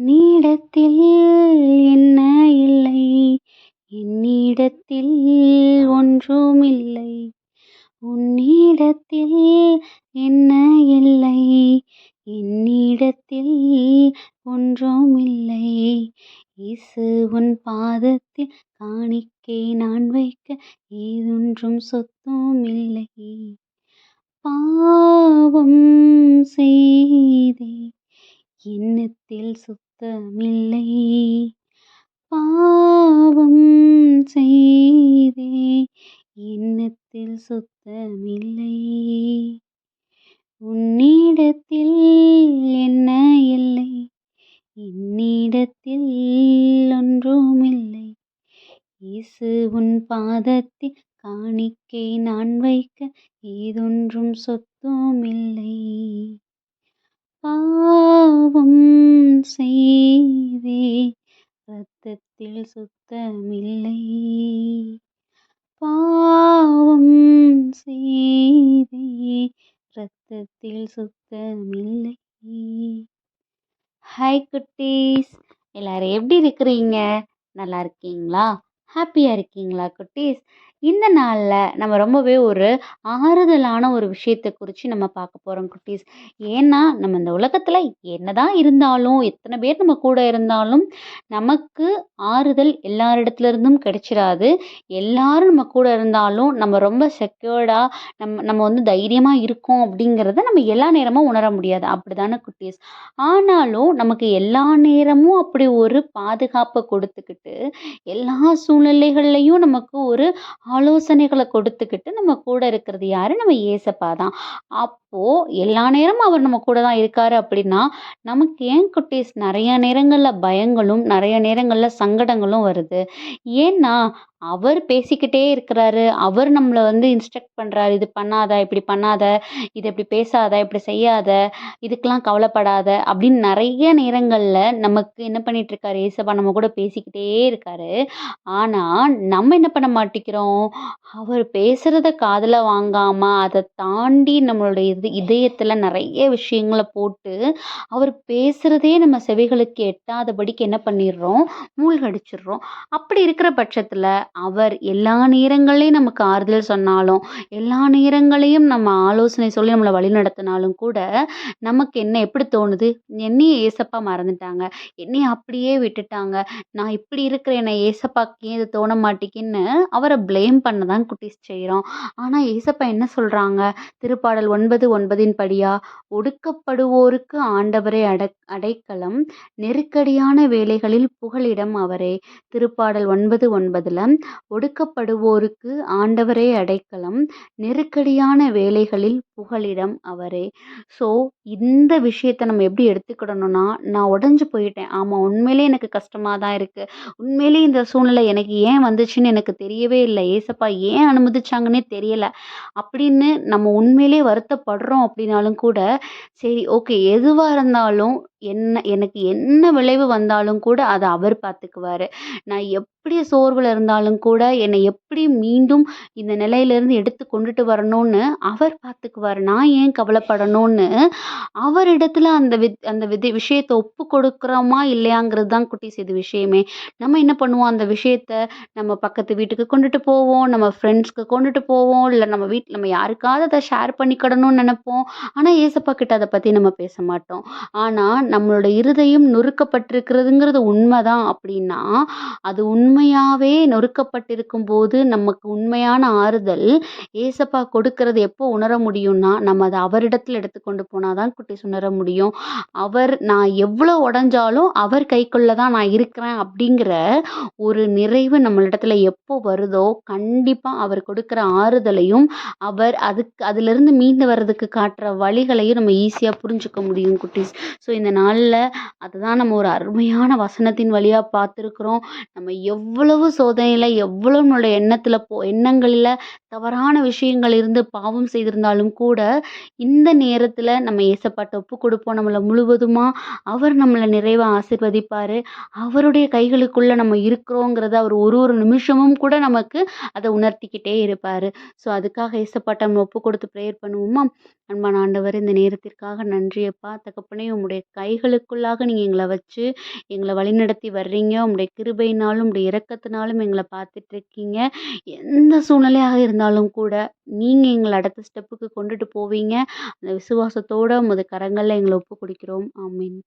உன்னிடத்தில் என்ன இல்லை? என்னிடத்தில் ஒன்றுமில்லை. உன்னிடத்தில் என்ன இல்லை? என்னிடத்தில் ஒன்றுமில்லை. இயேசு உன் பாதத்தில் காணிக்கை நான் வைக்க ஏதொன்றும் சொத்துமில்லை. பாவம் செய்தே. எண்ணத்தில் சுத்தமில்லை. பாவம் செய்தே எண்ணத்தில் சுத்தமில்லை. உன்னிடத்தில் என்ன இல்லை? என்னிடத்தில் ஒன்றுமில்லை. இயேசு உன் பாதத்தில் காணிக்கை நான் வைக்க ஏதொன்றும் சொத்தும் இல்லை பாவம் செய்தே. ரத்தத்தில் சுத்தமில்லை. பாவம் செய்தே. ரத்தத்தில் சுத்தமில்லை. ஹாய் குட்டீஸ். எல்லாரும் எப்படி இருக்கிறீங்க? நல்லா இருக்கீங்களா? ஹாப்பியாக இருக்கீங்களா குட்டீஸ்? இந்த நாளில் நம்ம ரொம்பவே ஒரு ஆறுதலான ஒரு விஷயத்தை குறித்து நம்ம பார்க்க போகிறோம் குட்டீஸ். ஏன்னா நம்ம இந்த உலகத்தில் என்னதான் இருந்தாலும் எத்தனை பேர் நம்ம கூட இருந்தாலும் நமக்கு ஆறுதல் எல்லாரிடத்துலேருந்தும் கிடைச்சிடாது எல்லாரும் நம்ம கூட இருந்தாலும் நம்ம ரொம்ப செக்யூர்டாக நம்ம நம்ம வந்து தைரியமாக இருக்கோம் அப்படிங்கிறத நம்ம எல்லா நேரமும் உணர முடியாது. அப்படி தானே குட்டீஸ்? ஆனாலும் நமக்கு எல்லா நேரமும் அப்படி ஒரு பாதுகாப்பை கொடுத்துக்கிட்டு எல்லா சூழ்நிலைகள்லையும் நமக்கு ஒரு ஆலோசனைகளை கொடுத்துக்கிட்டு நம்ம கூட இருக்கிறது யாரு? நம்ம ஏசப்பா தான். அப்போது எல்லா நேரமும் அவர் நம்ம கூட தான் இருக்காரு அப்படின்னா நமக்கு ஏன் குட்டீஸ் நிறைய நேரங்களில் பயங்களும் நிறைய நேரங்களில் சங்கடங்களும் வருது? ஏன்னா அவர் பேசிக்கிட்டே இருக்கிறாரு. அவர் நம்மளை வந்து இன்ஸ்ட்ரக்ட் பண்ணுறாரு இது பண்ணாத இப்படி பண்ணாத இது இப்படி பேசாத இப்படி செய்யாத இதுக்கெலாம் கவலைப்படாத அப்படின்னு நிறைய நேரங்களில் நமக்கு என்ன பண்ணிகிட்ருக்காரு ஏசப்பா நம்ம கூட பேசிக்கிட்டே இருக்காரு. ஆனால் நம்ம என்ன பண்ண மாட்டேங்கிறோம் அவர் பேசுகிறத காதில் வாங்காமல் அதை தாண்டி நம்மளுடைய இது இதயத்தில் நிறைய விஷயங்களை போட்டு அவர் பேசுகிறதே நம்ம செவிகளுக்கு எட்டாதபடிக்கு என்ன பண்ணிடுறோம்? மூழ்கடிச்சிடுறோம். அப்படி இருக்கிற பட்சத்தில் அவர் எல்லா நேரங்களையும் நமக்கு ஆறுதல் சொன்னாலும் எல்லா நேரங்களையும் நம்ம ஆலோசனை சொல்லி நம்மளை வழி நடத்தினாலும் கூட நமக்கு என்ன எப்படி தோணுது? என்னையே ஏசப்பா மறந்துட்டாங்க. என்னைய அப்படியே விட்டுட்டாங்க. நான் இப்படி இருக்கிற என்னை ஏசப்பாக்கு ஏன் இது தோண மாட்டேங்குன்னு அவரை ப்ளேம் பண்ண தான் குட்டிஸ் செய்கிறோம் ஆனால் ஏசப்பா என்ன சொல்கிறாங்க திருப்பாடல் ஒன்பது ஒன்பதின் படியா ஒடுக்கப்படுவோருக்கு ஆண்டவரே அட அடைக்கலம் நெருக்கடியான வேலைகளில் புகலிடம் அவரே. திருப்பாடல் ஒன்பது ஒன்பதில் ஒடுக்கப்படுவோருக்கு ஆண்டவரே அடைக்கலம். நெருக்கடியான வேலைகளில் புகலிடம் அவரே. ஸோ இந்த விஷயத்தை நம்ம எப்படி எடுத்துக்கிடணும்னா நான் உடஞ்சு போயிட்டேன். ஆமாம் உண்மையிலே எனக்கு கஷ்டமாக தான் இருக்குது உண்மையிலே இந்த சூழ்நிலை எனக்கு ஏன் வந்துச்சுன்னு எனக்கு தெரியவே இல்லை. ஏசப்பா ஏன் அனுமதிச்சாங்கன்னே தெரியலை. அப்படின்னு நம்ம உண்மையிலே வருத்தப்படுறோம் அப்படின்னாலும் கூட சரி ஓகே எதுவாக இருந்தாலும் என்ன எனக்கு என்ன விளைவு வந்தாலும் கூட அதை அவர் பார்த்துக்குவார். நான் எப்படி சோர்வில் இருந்தாலும் கூட என்னை எப்படி மீண்டும் இந்த நிலையிலேருந்து எடுத்து கொண்டுட்டு வரணும்னு அவர் பார்த்துக்குவார். நான் ஏன் கவலைப்படணும்னு? அவரிடத்துல அந்த வித் அந்த விதி விஷயத்தை ஒப்பு கொடுக்குறோமா இல்லையாங்கிறது தான் குட்டீஸ் இது விஷயமே. நம்ம என்ன பண்ணுவோம்? அந்த விஷயத்த நம்ம பக்கத்து வீட்டுக்கு கொண்டுட்டு போவோம் நம்ம ஃப்ரெண்ட்ஸ்க்கு கொண்டுட்டு போவோம் இல்லை நம்ம வீட்டில் நம்ம யாருக்காவது அதை ஷேர் பண்ணிக்கிடணும்னு நினைப்போம். ஆனால் ஏசப்பா கிட்ட அதை பற்றி நம்ம பேச மாட்டோம். ஆனால் நம்மளோட இருதயம் நொறுக்கப்பட்டிருக்கிறதுங்கிறது உண்மைதான். அப்படின்னா அது உண்மையாகவே நொறுக்கப்பட்டிருக்கும் போது நமக்கு உண்மையான ஆறுதல் ஏசப்பா கொடுக்கறது எப்போ உணர சொன்னால் நம்ம அதை அவரிடத்தில் எடுத்துக்கொண்டு போனால் தான் குட்டீஸ் உணர முடியும். அவர் நான் எவ்வளோ உடஞ்சாலும் அவர் கைக்குள்ளே தான் நான் இருக்கிறேன் அப்படிங்கிற ஒரு நிறைவு நம்மளிடத்துல எப்போ வருதோ கண்டிப்பாக அவர் கொடுக்குற ஆறுதலையும் அவர் அதுக்கு அதுலேருந்து மீண்டு வர்றதுக்கு காட்டுற வழிகளையும் நம்ம ஈஸியாக புரிஞ்சுக்க முடியும் குட்டீஸ். ஸோ இந்த நாளில் அதுதான் நம்ம ஒரு அருமையான வசனத்தின் வழியாக பார்த்துருக்குறோம். நம்ம எவ்வளவு சோதனையில் எவ்வளோ நம்மளோட எண்ணத்தில் போ எண்ணங்களில் தவறான விஷயங்கள் இருந்து பாவம் செய்திருந்தாலும் கூட கூட இந்த நேரத்தில் நம்ம ஏசப்பாட்ட ஒப்பு கொடுப்போம். நம்மளை முழுவதுமாக அவர் நம்மளை நிறைவாக ஆசிர்வதிப்பார். அவருடைய கைகளுக்குள்ளே நம்ம இருக்கிறோங்கிறத அவர் ஒரு ஒரு நிமிஷமும் கூட நமக்கு அதை உணர்த்திக்கிட்டே இருப்பார். ஸோ அதுக்காக ஏசப்பாட்ட நம்ம ஒப்பு கொடுத்து ப்ரேயர் பண்ணுவோமா? அன்பான ஆண்டவர் இந்த நேரத்திற்காக நன்றியப்பா தகப்பனே உம்முடைய கைகளுக்குள்ளாக நீங்கள் எங்களை வச்சு எங்களை வழிநடத்தி வர்றீங்க. உம்முடைய கிருபையினாலும் உடைய இறக்கத்தினாலும் எங்களை பார்த்துட்டு இருக்கீங்க எந்த சூழ்நிலையாக இருந்தாலும் கூட நீங்கள் எங்களை அடுத்த ஸ்டெப்புக்கு கொண்டுட்டு போவீங்க. அந்த விசுவாசத்தோட உமது கரங்களில் எங்களை ஒப்பு கொடுக்கிறோம் ஆமீன்.